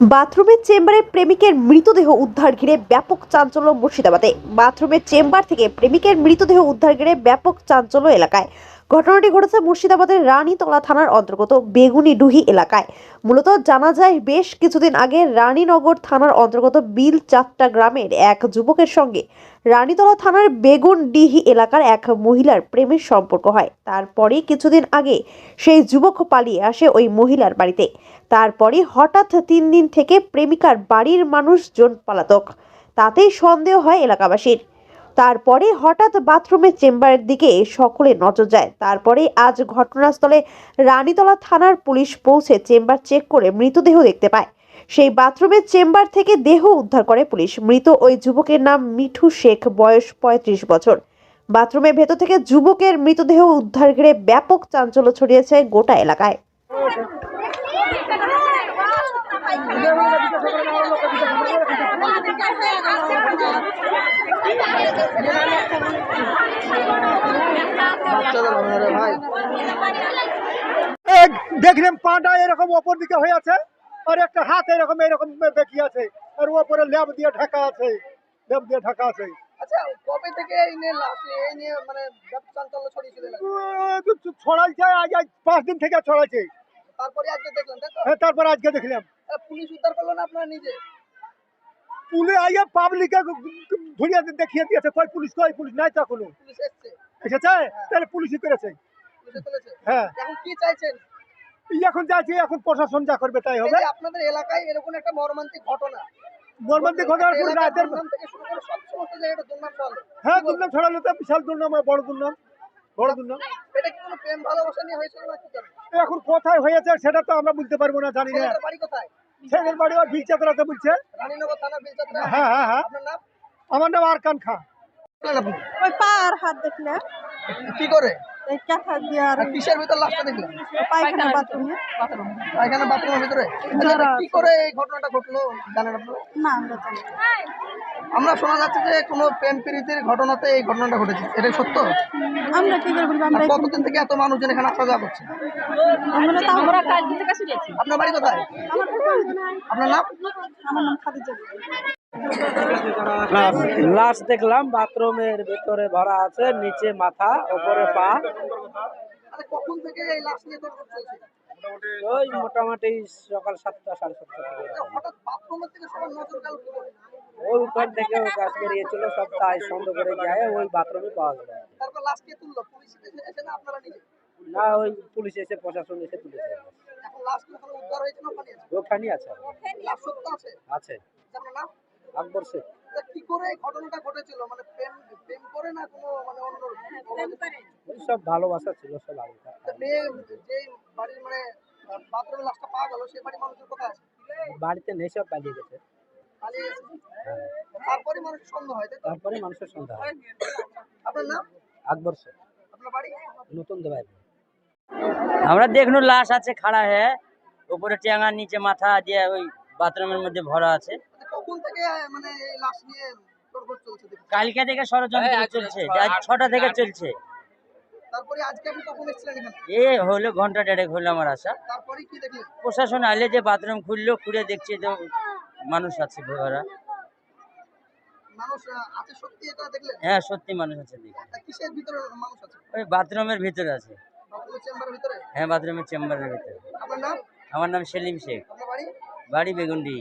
বাথরুমের চেম্বারে প্রেমিকের মৃতদেহ উদ্ধার ঘিরে ব্যাপক চাঞ্চল্য মুর্শিদাবাদে। বাথরুমের চেম্বার থেকে প্রেমিকের মৃতদেহ উদ্ধার ঘিরে ব্যাপক চাঞ্চল্য এলাকায়। ঘটনাটি ঘটেছে মুর্শিদাবাদের রানীতলা থানার অন্তর্গত বেগুনিডুহি এলাকায়। মূলত জানা যায়, বেশ কিছুদিন আগে রানীনগর থানার অন্তর্গত বিল চাত্তা গ্রামের এক যুবকের সঙ্গে রানীতলা থানার বেগুনডিহি এলাকার এক মহিলার প্রেমের সম্পর্ক হয়। তারপরেই কিছুদিন আগে সেই যুবক পালিয়ে আসে ওই মহিলার বাড়িতে। তারপরে হঠাৎ তিন দিন থেকে প্রেমিকার বাড়ির মানুষজন পালাতক। তাতেই সন্দেহ হয় এলাকাবাসীর। তারপরে হঠাৎ বাথরুমের চেম্বারের দিকে সকলে নজর যায়। তারপরে আজ ঘটনাস্থলে রানীতলা থানার পুলিশ পৌঁছে চেম্বার চেক করে মৃতদেহ দেখতে পায়। সেই বাথরুমের চেম্বার থেকে দেহ উদ্ধার করে পুলিশ। মৃত ওই যুবকের নাম মিঠু শেখ, বয়স পঁয়ত্রিশ বছর। বাথরুমের ভেতর থেকে যুবকের মৃতদেহ উদ্ধার ঘিরে ব্যাপক চাঞ্চল্য ছড়িয়েছে গোটা এলাকায়। দেখলাম পাটা এরকম ওপর দিকে হয়ে আছে আর একটা হাত এরকম এরকম বেঁকিয়ে আছে আর ওপরে ল্যাব দিয়ে ঢাকা আছে ল্যাব দিয়ে ঢাকা আছে। আচ্ছা মানে ছড়াইছে আজ আজ পাঁচ দিন থেকে ছড়াইছে। তারপরে আজকে দেখলেন তাই হ্যাঁ, তারপর আজকে দেখলাম। পুলিশ উদ্ধার করল না আপনারা নিজে? পুলিশ আইয়া পাবলিকে ধরিয়ে দেখিয়ে দিয়েছে কই পুলিশ কই পুলিশ নাই তো পুলিশ এসছে। তাহলে পুলিশই করেছে। হ্যাঁ। এখন কি চাইছেন? এখন যাচ্ছি এখন প্রশাসন যা করবে তাই হবে। আপনাদের এলাকায় এরকম একটা মর্মান্তিক ঘটনা। মর্মান্তিক ঘটনার পর রাতের হ্যাঁ দুর্নাম ছড়ালো তো বিশাল দুর্নাম বড় দুর্নাম। বড় দুর্নাম। এটা কি কোনো প্রেম ভালোবাসা নিয়ে হয়েছিল না এখন কোথায় হয়েছে সেটা তো আমরা বুঝতে পারব না জানি না। বাড়ি কোথায়? ছেলের বাড়ি ওই বিলচাতরাতে বলছে। হ্যাঁ হ্যাঁ হ্যাঁ। নাম? আমার নাম আরকান খা। ওই পা আর হাত দেখলে কি করে? এই ক্যাথা দিয়ে আর আর কিসের ভিতর লাশটা দেখলেন পায়খানা বাথরুমে। পায়খানা বাথরুমের ভিতরে? কি করে এই ঘটনাটা ঘটলো জানেন আপনারা? না আমরা জানি আমরা শোনা যাচ্ছে যে কোনো প্রেম প্রীতির ঘটনাতে এই ঘটনাটা ঘটেছে। এটা সত্য? আমরা কি করে বলব? আমরা কতদিন থেকে এত মানুষজন এখানে আসা যাওয়া করছে? আমরা তো আমরা আপনার বাড়ি কোথায়? আপনার নাম? আমার নাম খাদিজা। লাশ দেখলাম বাথরুমের ভিতরে ভরা আছে নিচে মাথা উপরে পা। ওই মোটামুটি সকাল সাতটা সাড়ে সাতটা ওই উপর থেকে গাছ বেরিয়েছিল সব তাই সন্দেহ করে যায় ওই বাথরুমে পাওয়া এসে না ওই পুলিশ এসে প্রশাসন এসে তুলেছে। এখন লাশ ওখানে উদ্ধার হয়েছে আছে? আছে। আকবর শেখ। কি করে ঘটনাটা ঘটেছিল? মানে প্রেম প্রেম করে না কোনো মানে অন্য ওই সব ভালোবাসা ছিল সব আগেকার তা বাড়ির মানে বাথরুমে লাশটা পাওয়া গেল সেই বাড়ির মানুষের কোথায় আছে? বাড়িতে নেই সব পালিয়ে গেছে। তারপরে সন্দেহ হয় তারপরে মানুষের সন্ধ্যা হয়। আপনার নাম? আকবর শেখ। আপনার বাড়ি? নতুন দেবাই আমরা দেখনু লাশ আছে খাড়া হয়ে। উপরে টেঙার নিচে মাথা দিয়ে ওই বাথরুমের মধ্যে ভরা আছে। আচ্ছা, কখন থেকে মানে এই লাশ নিয়ে তোড়জোড় চলছে দেখুন। কালকে থেকে ষড়যন্ত্র চলছে। আজ ছটা থেকে চলছে। তারপরে আজকে আপনি কখন এসেছিলেন এখানে? এ হলো ঘণ্টা দেড়েক হলো আমার আসা। তারপরে কি দেখলেন? প্রশাসন আইলে যে বাথরুম খুললো খুলে দেখছে তো মানুষ আছে ভরা মানুষ আছে সত্যি এটা দেখলেন? হ্যাঁ সত্যি মানুষ আছে দেখি কিসের ভিতরে মানুষ আছে? ওই বাথরুমের ভিতরে আছে। বাথরুমের চেম্বারের ভিতরে? হ্যাঁ বাথরুমের চেম্বারের ভিতরে। আপনার নাম? আমার নাম সেলিম শেখ। বাড়ি? বাড়ি বেগুন্ডি।